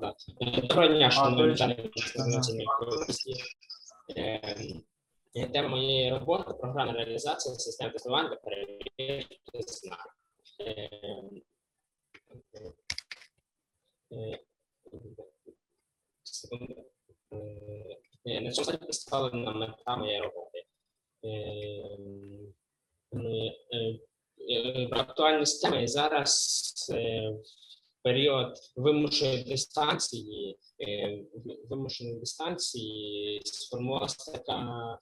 Доброго дня, шановні Тема моєї роботи програма реалізації систем тестування та перевірки знань. Е, е. Е, На цьому сайті представлена мета моєї роботи. Е, е, е, е, Актуальність теми зараз період вимушеної дистанції, е, вимушеної дистанції сформувалася така,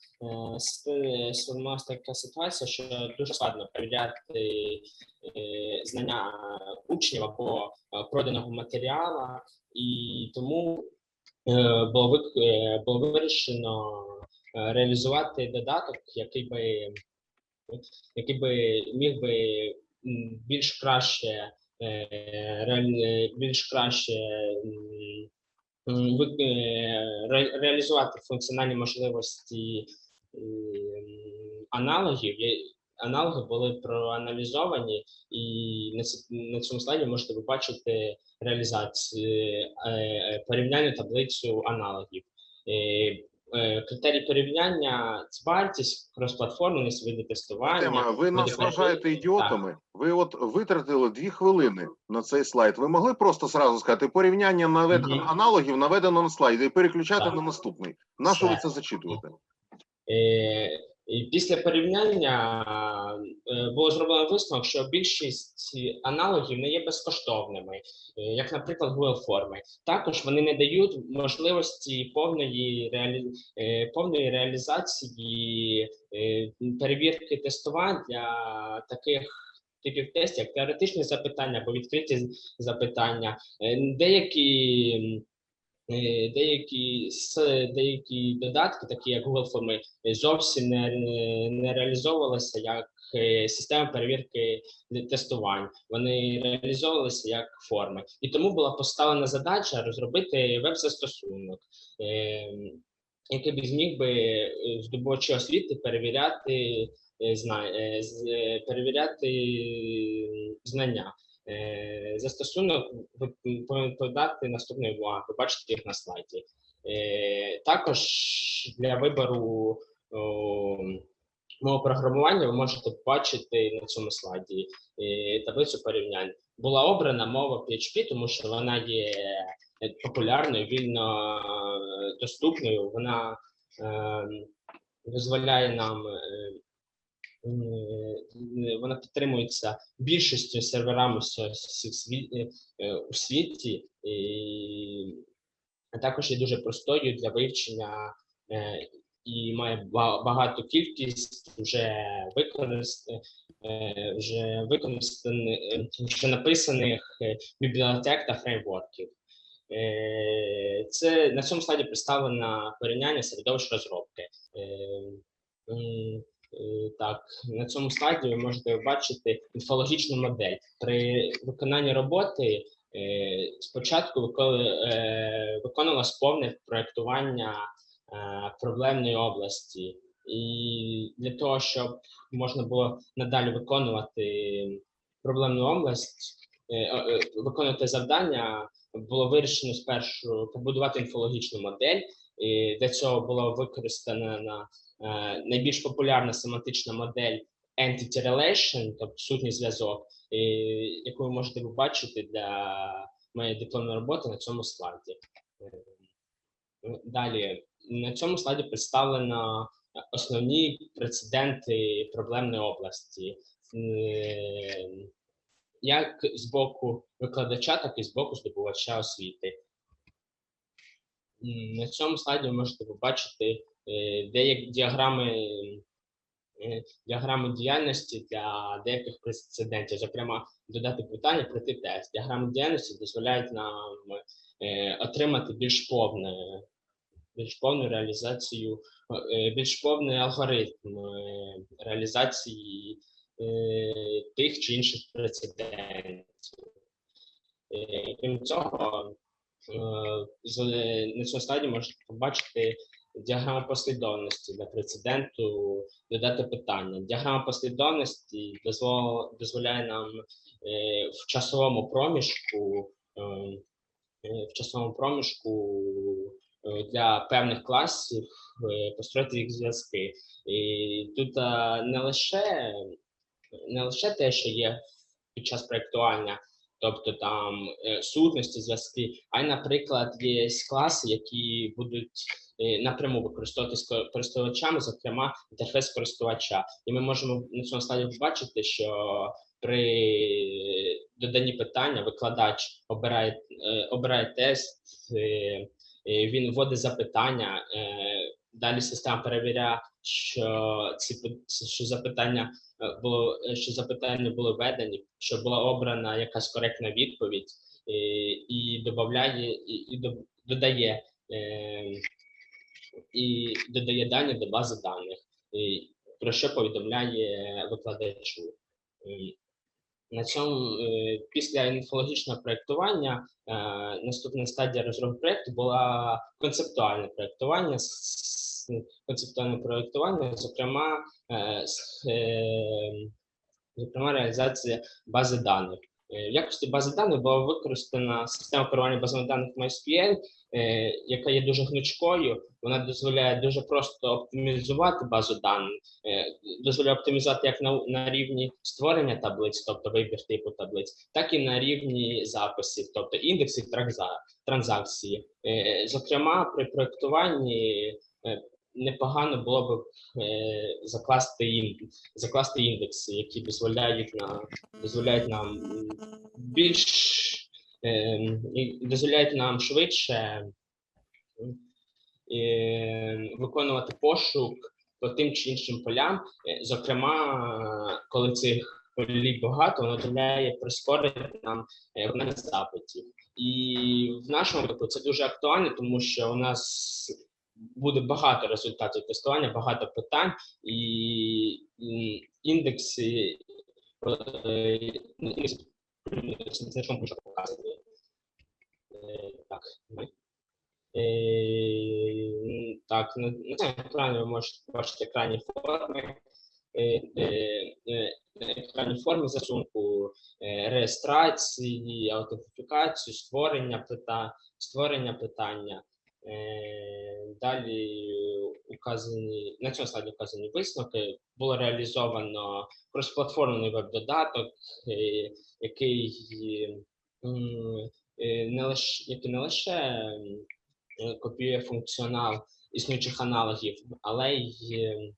е, сформувалася така ситуація, що дуже складно перевіряти е, знання учнів або проданого матеріалу, і тому було було вирішено реалізувати додаток, який би який би міг би більш краще більш краще е, ре- реалізувати функціональні можливості аналогів. Аналоги були проаналізовані, і на, цьому слайді можете побачити реалізацію е, е, порівняльну таблицю аналогів. Е, е, порівняння це вартість, кросплатформеність, види тестування. Тема, ви нас вважаєте ідіотами. Ви от витратили дві хвилини на цей слайд. Ви могли просто зразу сказати порівняння наведено Мгм. аналогів наведено на слайді і переключати Так. на наступний. На що ви це зачитуєте? Е, І після порівняння е, було зроблено висновок, що більшість аналогів не є безкоштовними, е, як, наприклад, Google форми. Також вони не дають можливості повної реалі... е, повної реалізації перевірки тестувань для таких. Типів тестів, як теоретичні запитання або відкриті запитання. Деякі деякі деякі додатки, такі як Google форми, е, зовсім не, не реалізовувалися як е, система перевірки тестувань. Вони реалізовувалися як форми. І тому була поставлена задача розробити веб-застосунок, е, який би зміг би е, здобувачі освіти перевіряти е, зна, е, з- е, перевіряти знання. Е, Застосунок подати наступний. Ви бачите їх на слайді. Е, Також для вибору мого програмування ви можете бачити на цьому слайді е, таблицю порівнянь. Була обрана мова PHP, тому що вона є популярною, вільно доступною. Вона е, дозволяє нам. Е, е, Вона підтримується більшістю серверами е, у світі, а також є дуже простою для вивчення і має ба- багату кількість використаних, вже використаних, вже написаних бібліотек та фреймворків. Це на цьому слайді представлено порівняння середовищ розробки. Е, Так, на цьому слайді ви можете бачити інфологічну модель. При виконанні роботи е, спочатку е, виконувалось повне проєктування проблемної області. І для того, щоб можна було надалі виконувати проблемну область, виконувати завдання, було вирішено спершу побудувати інфологічну модель. І для цього було використано найбільш популярна семантична модель Entity Relation, тобто сутній зв'язок, яку ви можете побачити для моєї дипломної роботи на цьому слайді. Е, Далі на цьому слайді представлено основні прецеденти проблемної області. Е, Як з боку викладача, так і з боку здобувача освіти. На цьому слайді ви можете побачити е, деякі діаграми, е, діаграми діяльності для деяких прецедентів. Зокрема, додати питання, пройти тест. Діаграми діяльності дозволяють нам е, отримати більш повне, більш повну реалізацію, е, більш повний алгоритм е, реалізації е, тих чи інших прецедентів. Е, Крім цього, е, на цьому слайді можете побачити діаграму послідовності для прецеденту, додати питання. Діаграма послідовності дозвол- дозволяє нам е, в часовому проміжку е, е, в часовому проміжку для певних класів построїти їх зв'язки. І тут не лише не лише те, що є під час проєктування, тобто там е, сутності, зв'язки, а й, наприклад, є класи, які будуть е, напряму використовуватись ко- користувачами, зокрема інтерфейс користувача. І ми можемо на цьому слайді побачити, що при доданні питання викладач обирає, е, обирає тест, він вводить запитання. Далі система перевіряє, що ці що запитання е, було е, що запитання були введені, що була обрана якась коректна відповідь, і, і додає і, і додає е, і додає дані до бази даних, і, про що повідомляє викладачу. На цьому е, після інфологічного проєктування е, наступна стадія розробки проєкту була концептуальне проєктування. Концептуальне проєктування, зокрема, е, е, зокрема, реалізація бази даних. Е, В якості бази даних була використана система керування базами даних MySQL, яка є дуже гнучкою. Вона дозволяє дуже просто оптимізувати базу даних, дозволяє оптимізувати як на, на рівні створення таблиць, тобто вибір типу таблиць, так і на рівні записів, тобто індексів транза- транзакції. Зокрема, при проєктуванні непогано було б е, закласти ін- закласти індекси, які дозволяють нам дозволяють нам більш і дозволяють нам швидше е, виконувати пошук по тим чи іншим полям. Е, Зокрема, коли цих полів багато, воно дозволяє прискорити нам е, виконання запитів. І в нашому випадку це дуже актуально, тому що у нас буде багато результатів тестування, багато питань, і індекси індекси значком пише показані. Е, Так. Е, Так, на цьому екрані ви можете бачити екранні форми. е, е, е, На екранній формі засунку реєстрації, аутентифікацію, створення питання, створення питання. Е, Далі указані на цьому слайді указані висновки. Було реалізовано кросплатформений веб-додаток, е, який е, не лише який не лише копіює функціонал існуючих аналогів, але й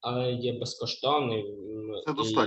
але є безкоштовний. Це достатньо.